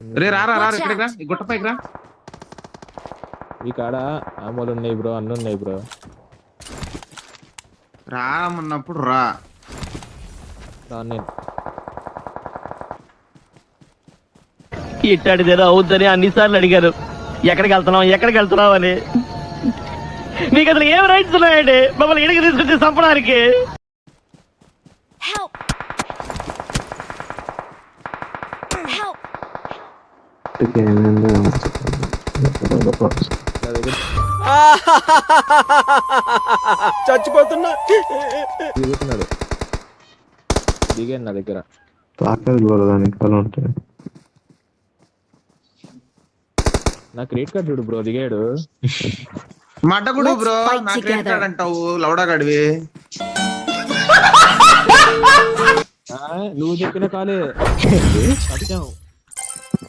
రే రా రా ఇక్కడికి రా. ఈ గుట్ట పైకి రా. ఈ కాడ అమ్మలు ఉన్నాయి బ్రో అన్ని ఉన్నాయి బ్రో. రామన్నప్పుడు రా. రాను నేను. ఇట్టాడిదేదో అవుద్దని అన్నిసార్లు అడిగారు. ఎక్కడికి వెళ్తున్నాం ఎక్కడికి వెళ్తున్నాం అని. మీకు అసలు ఏం రైట్స్ ఉన్నాయండి? మమ్మల్ని ఇడికి తీసుకొచ్చి చంపడానికి Help! Help! నా దగ్గర చచ్చిపోతున్నా. దిగుతున్నాడు దిగాను నా దగ్గర. తాకేది బ్రో దాని ఇంకా ఉంటాయి నా క్రెడిట్ కార్డు చూడు బ్రో దిగాడు. Let's బ్రో నా క్రెడిట్. కార్డ్ అంటావు లౌడా గడివి. నువ్వు చెప్పిన కాలే. సత్యం